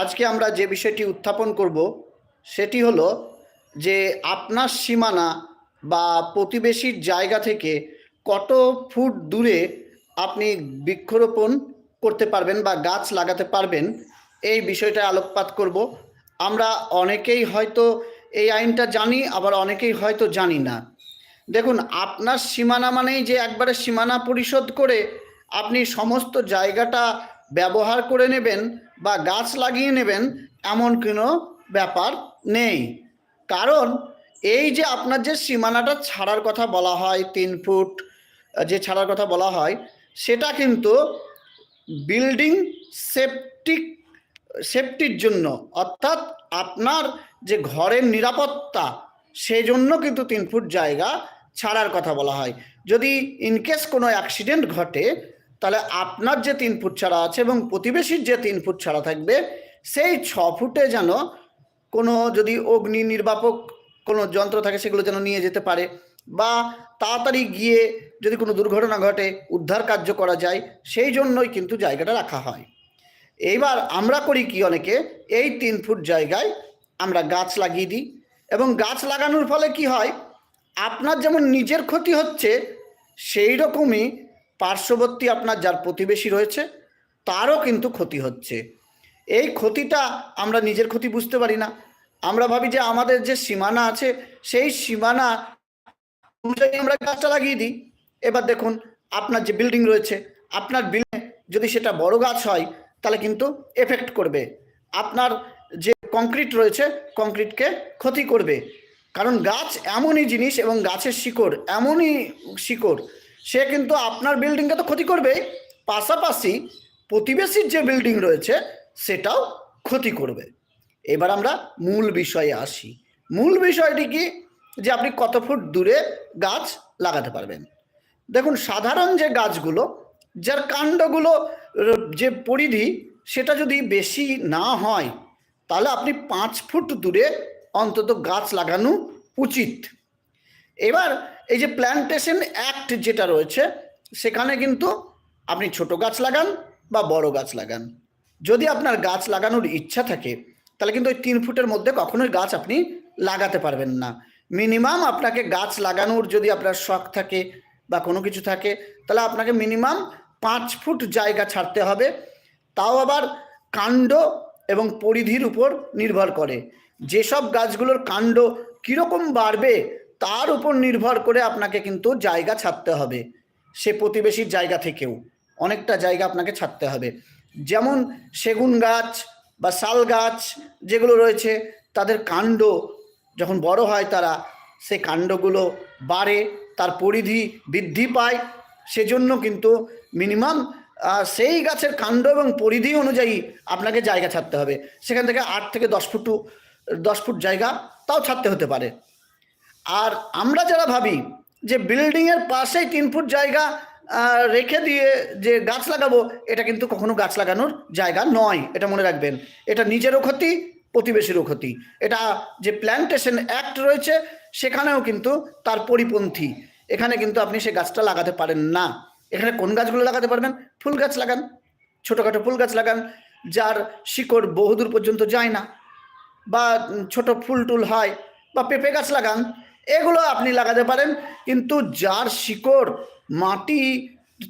আজকে আমরা যে বিষয়টি উত্থাপন করব, সেটি হলো যে আপনার সীমানা বা প্রতিবেশীর জায়গা থেকে কত ফুট দূরে আপনি বৃক্ষরোপণ করতে পারবেন বা গাছ লাগাতে পারবেন, এই বিষয়টা আলোকপাত করব। আমরা অনেকেই হয়তো এই আইনটা জানি, আবার অনেকেই হয়তো জানি না। দেখুন, আপনার সীমানা মানেই যে একবারে সীমানা পরিশোধ করে আপনি সমস্ত জায়গাটা ব্যবহার করে নেবেন বা গাছ লাগিয়ে নেবেন এমন কোনো ব্যাপার নেই। কারণ এই যে আপনার যে সীমানাটা ছাড়ার কথা বলা হয়, তিন ফুট যে ছাড়ার কথা বলা হয়, সেটা কিন্তু বিল্ডিং সেপটিক সেফটির জন্য। অর্থাৎ আপনার যে ঘরের নিরাপত্তা সেই জন্য কিন্তু তিন ফুট জায়গা ছাড়ার কথা বলা হয়। যদি ইনকেস কোনো অ্যাক্সিডেন্ট ঘটে তাহলে আপনার যে তিন ফুট ছাড়া আছে এবং প্রতিবেশীর যে তিন ফুট ছাড়া থাকবে, সেই ছ ফুটে যেন কোনো যদি অগ্নি নির্বাপক কোনো যন্ত্র থাকে, সেগুলো যেন নিয়ে যেতে পারে বা তাড়াতাড়ি গিয়ে যদি কোনো দুর্ঘটনা ঘটে, উদ্ধার কার্য করা যায়, সেই জন্যই কিন্তু জায়গাটা রাখা হয়। এইবার আমরা করি কি অনেকে, এই তিন ফুট জায়গায় আমরা গাছ লাগিয়ে দিই এবং গাছ লাগানোর ফলে কি হয়, আপনার যেমন নিজের ক্ষতি হচ্ছে সেই রকমই পার্শ্ববর্তী আপনার যার প্রতিবেশী রয়েছে, তারও কিন্তু ক্ষতি হচ্ছে। এই ক্ষতিটা আমরা নিজের ক্ষতি বুঝতে পারি না। আমরা ভাবি যে আমাদের যে সীমানা আছে, সেই সীমানা অনুযায়ী আমরা গাছটা লাগিয়ে দিই। এবার দেখুন, আপনার যে বিল্ডিং রয়েছে, আপনার বিল্ডিং যদি সেটা বড় গাছ হয়, তাহলে কিন্তু এফেক্ট করবে। আপনার যে কংক্রিট রয়েছে কংক্রিটকে ক্ষতি করবে। কারণ গাছ এমনই জিনিস এবং গাছের শিকড় এমনই শিকড় সে কিন্তু আপনার বিল্ডিংকে তো ক্ষতি করবে পাশাপাশি প্রতিবেশীর যে বিল্ডিং রয়েছে, সেটাও ক্ষতি করবে। এবার আমরা মূল বিষয়ে আসি। মূল বিষয়টি কি? যে আপনি কত ফুট দূরে গাছ লাগাতে পারবেন? দেখুন, সাধারণ যে গাছগুলো, যার কাণ্ডগুলো যে পরিধি, সেটা যদি বেশি না হয়, তাহলে আপনি পাঁচ ফুট দূরে অন্তত গাছ লাগানো উচিত। এবার এই যে প্ল্যান্টেশন অ্যাক্ট যেটা রয়েছে, সেখানে কিন্তু আপনি ছোট গাছ লাগান বা বড় গাছ লাগান। যদি আপনার গাছ লাগানোর ইচ্ছা থাকে, তাহলে কিন্তু ওই তিন ফুটের মধ্যে কখনোই গাছ আপনি লাগাতে পারবেন না। মিনিমাম আপনাকে গাছ লাগানোর যদি আপনার শখ থাকে বা কোনো কিছু থাকে, তাহলে আপনাকে মিনিমাম পাঁচ ফুট জায়গা ছাড়তে হবে। তাও আবার কাণ্ড এবং পরিধির উপর নির্ভর করে। যেসব গাছগুলোর কাণ্ড কীরকম বাড়বে তার উপর নির্ভর করে আপনাকে কিন্তু জায়গা ছাড়তে হবে। সে প্রতিবেশীর জায়গা থেকেও অনেকটা জায়গা আপনাকে ছাড়তে হবে। যেমন সেগুন গাছ বা শাল গাছ যেগুলো রয়েছে, তাদের কাণ্ড যখন বড় হয় তারা সেই কাণ্ডগুলো বাড়ে, তার পরিধি বৃদ্ধি পায়। সেজন্য কিন্তু মিনিমাম সেই গাছের কাণ্ড এবং পরিধি অনুযায়ী আপনাকে জায়গা ছাড়তে হবে। সেখান থেকে আট থেকে দশ ফুটু, দশ ফুট জায়গা তাও ছাড়তে হতে পারে। আর আমরা যারা ভাবি যে বিল্ডিংয়ের পাশেই তিন ফুট জায়গা রেখে দিয়ে যে গাছ লাগাবো, এটা কিন্তু কখনো গাছ লাগানোর জায়গা নয়। এটা মনে রাখবেন। এটা নিজেরও ক্ষতি, প্রতিবেশীরও ক্ষতি। এটা যে প্ল্যান্টেশন অ্যাক্ট রয়েছে, সেখানেও কিন্তু তার পরিপন্থী। এখানে কিন্তু আপনি সে গাছটা লাগাতে পারেন না। এখানে কোন গাছগুলো লাগাতে পারবেন? ফুল গাছ লাগান। ছোটোখাটো ফুল গাছ লাগান, যার শিকড় বহুদূর পর্যন্ত যায় না। বা ছোট ফুল টুল হয়, বা পেঁপে গাছ লাগান। এগুলো আপনি লাগাতে পারেন। কিন্তু যার শিকড় মাটি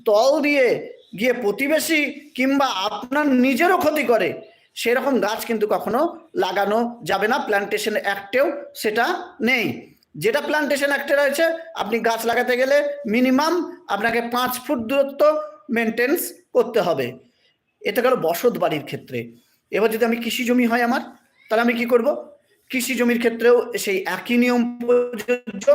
তল দিয়ে গিয়ে প্রতিবেশী কিংবা আপনার নিজেরও ক্ষতি করে, সেরকম গাছ কিন্তু কখনো লাগানো যাবে না। প্ল্যান্টেশন অ্যাক্টেও সেটা নেই। যেটা প্ল্যান্টেশন অ্যাক্টে রয়েছে, আপনি গাছ লাগাতে গেলে মিনিমাম আপনাকে পাঁচ ফুট দূরত্ব মেনটেন্স করতে হবে। এটা গেল বসত বাড়ির ক্ষেত্রে। এবার যদি আমি কৃষি জমি হয় আমার, তাহলে আমি কি করব? কৃষি জমির ক্ষেত্রেও সেই একই নিয়ম প্রযোজ্য।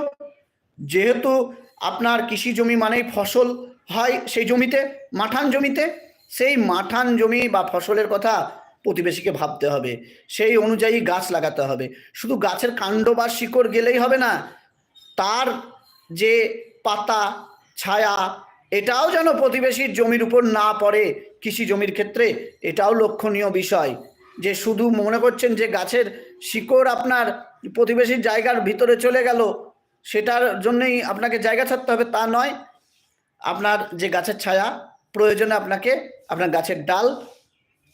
যেহেতু আপনার কৃষি জমি মানেই ফসল হয় সেই জমিতে, মাঠান জমিতে, সেই মাঠান জমি বা ফসলের কথা প্রতিবেশীকে ভাবতে হবে। সেই অনুযায়ী গাছ লাগাতে হবে। শুধু গাছের কাণ্ড বা শিকড় গেলেই হবে না, তার যে পাতা, ছায়া, এটাও যেন প্রতিবেশীর জমির উপর না পড়ে কৃষি জমির ক্ষেত্রে, এটাও লক্ষণীয় বিষয়। যে শুধু মনে করছেন যে গাছের শিকড় আপনার প্রতিবেশীর জায়গার ভিতরে চলে গেল, সেটার জন্যই আপনাকে জায়গা ছাড়তে হবে, তা নয়। আপনার যে গাছের ছায়া, প্রয়োজনে আপনাকে আপনার গাছের ডাল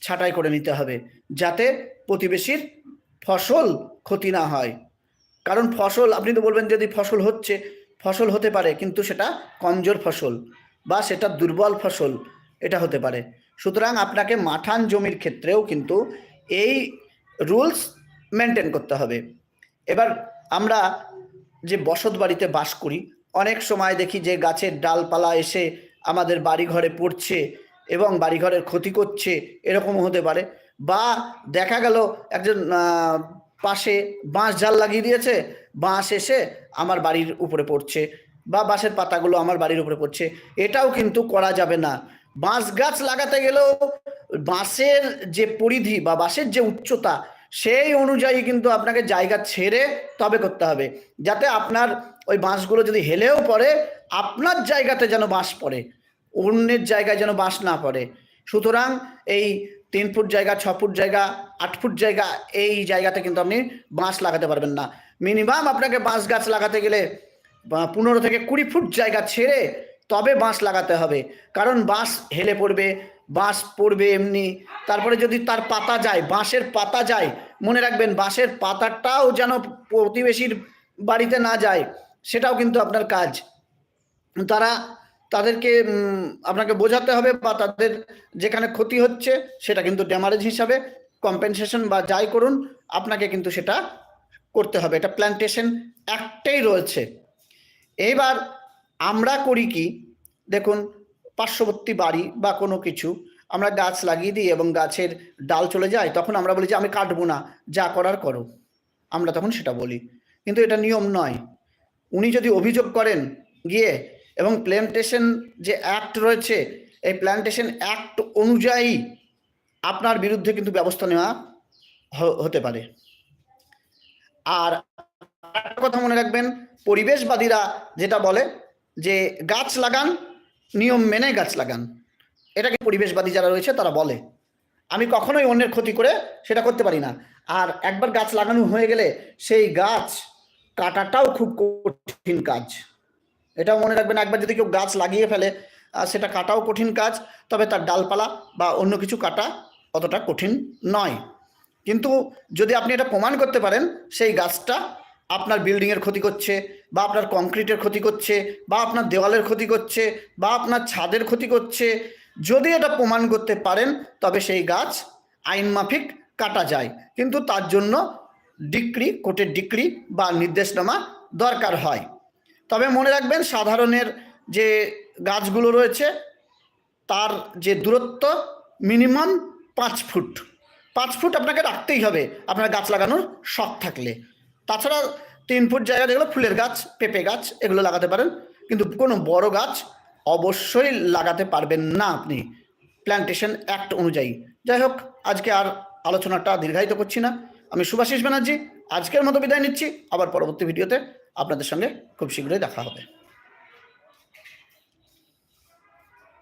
ছাঁটাই করে নিতে হবে, যাতে প্রতিবেশীর ফসল ক্ষতি না হয়। কারণ ফসল, আপনি তো বলবেন যদি ফসল হচ্ছে, ফসল হতে পারে, কিন্তু সেটা কমজোর ফসল বা সেটা দুর্বল ফসল, এটা হতে পারে। সুতরাং আপনাকে মাঠান জমির ক্ষেত্রেও কিন্তু এই রুলস মেনটেন করতে হবে। এবার আমরা যে বসত বাড়িতে বাস করি, অনেক সময় দেখি যে গাছের ডালপালা এসে আমাদের বাড়িঘরে পড়ছে এবং বাড়িঘরের ক্ষতি করছে এরকমও হতে পারে বা দেখা গেল একজন পাশে বাঁশ জাল লাগিয়ে দিয়েছে, বাঁশ এসে আমার বাড়ির উপরে পড়ছে বা বাঁশের পাতাগুলো আমার বাড়ির উপরে পড়ছে। এটাও কিন্তু করা যাবে না। বাঁশ গাছ লাগাতে গেলেও বাঁশের যে পরিধি বা বাঁশের যে উচ্চতা, সেই অনুযায়ী কিন্তু আপনাকে জায়গা ছেড়ে তবে করতে হবে। যাতে আপনার ওই বাঁশগুলো যদি হেলেও পড়ে, আপনার জায়গাতে যেন বাঁশ পড়ে, অন্যের জায়গায় যেন বাঁশ না পড়ে। সুতরাং এই তিন ফুট জায়গা, ছ ফুট জায়গা, আট ফুট জায়গা, এই জায়গাতে কিন্তু আপনি বাঁশ লাগাতে পারবেন না। মিনিমাম আপনাকে বাঁশ গাছ লাগাতে গেলে পনেরো থেকে কুড়ি ফুট জায়গা ছেড়ে তবে বাঁশ লাগাতে হবে। কারণ বাঁশ হেলে পড়বে, বাঁশ পড়বে এমনি। তারপরে যদি তার পাতা যায়, বাঁশের পাতা যায়, মনে রাখবেন বাঁশের পাতাটাও যেন প্রতিবেশীর বাড়িতে না যায়, সেটাও কিন্তু আপনার কাজ। তারা তাদেরকে আপনাকে বোঝাতে হবে বা তাদের যেখানে ক্ষতি হচ্ছে, সেটা কিন্তু ড্যামারেজ হিসাবে কম্পেনসেশন বা যাই করুন, আপনাকে কিন্তু সেটা করতে হবে। এটা প্ল্যান্টেশন একটাই রয়েছে। এইবার আমরা করি কি? দেখুন, পার্শ্ববর্তী বাড়ি বা কোনো কিছু, আমরা গাছ লাগিয়ে দিই এবং গাছের ডাল চলে যায়, তখন আমরা বলি যে, আমি কাটবো না, যা করার করো। আমরা তখন সেটা বলি। কিন্তু এটা নিয়ম নয়। উনি যদি অভিযোগ করেন গিয়ে এবং প্ল্যান্টেশন যে অ্যাক্ট রয়েছে, এই প্ল্যান্টেশন অ্যাক্ট অনুযায়ী আপনার বিরুদ্ধে কিন্তু ব্যবস্থা নেওয়া হতে পারে। আর একটা কথা মনে রাখবেন, পরিবেশবাদীরা যেটা বলে যে গাছ লাগান, নিয়ম মেনে গাছ লাগান। এটাকে পরিবেশবাদী যারা রয়েছে, তারা বলে। আমি কখনোই অন্যের ক্ষতি করে সেটা করতে পারি না। আর একবার গাছ লাগানো হয়ে গেলে সেই গাছ কাটাটাও খুব কঠিন কাজ। এটাও মনে রাখবেন, একবার যদি কেউ গাছ লাগিয়ে ফেলে সেটা কাটাও কঠিন কাজ, তবে তার ডালপালা বা অন্য কিছু কাটা অতটা কঠিন নয়। কিন্তু যদি আপনি এটা প্রমাণ করতে পারেন, সেই গাছটা আপনার বিল্ডিংয়ের ক্ষতি করছে, বা আপনার কংক্রিটের ক্ষতি করছে, বা আপনার দেওয়ালের ক্ষতি করছে, বা আপনার ছাদের ক্ষতি করছে, যদি এটা প্রমাণ করতে পারেন, তবে সেই গাছ আইন মাফিক কাটা যায়। কিন্তু তার জন্য ডিক্রি, কোর্টের ডিক্রি বা নির্দেশনামা দরকার হয়। তবে মনে রাখবেন, সাধারণের যে গাছগুলো রয়েছে, তার যে দূরত্ব মিনিমাম পাঁচ ফুট। পাঁচ ফুট আপনাকে রাখতেই হবে, আপনার গাছ লাগানোর শখ থাকলে। তাছাড়া তিন ফুট জায়গা যেগুলো, ফুলের গাছ, পেঁপে গাছ, এগুলো লাগাতে পারেন। কিন্তু কোনো বড় গাছ অবশ্যই লাগাতে পারবেন না আপনি। প্ল্যান্টেশন অ্যাক্ট অনুযায়ী। যাই হোক, আজকে আর আলোচনাটা দীর্ঘায়িত করছি না। আমি সুভাষিস ব্যানার্জি, আজকের মতো বিদায় নিচ্ছি। আবার পরবর্তী ভিডিওতে আপনাদের সঙ্গে খুব শীঘ্রই দেখা হবে।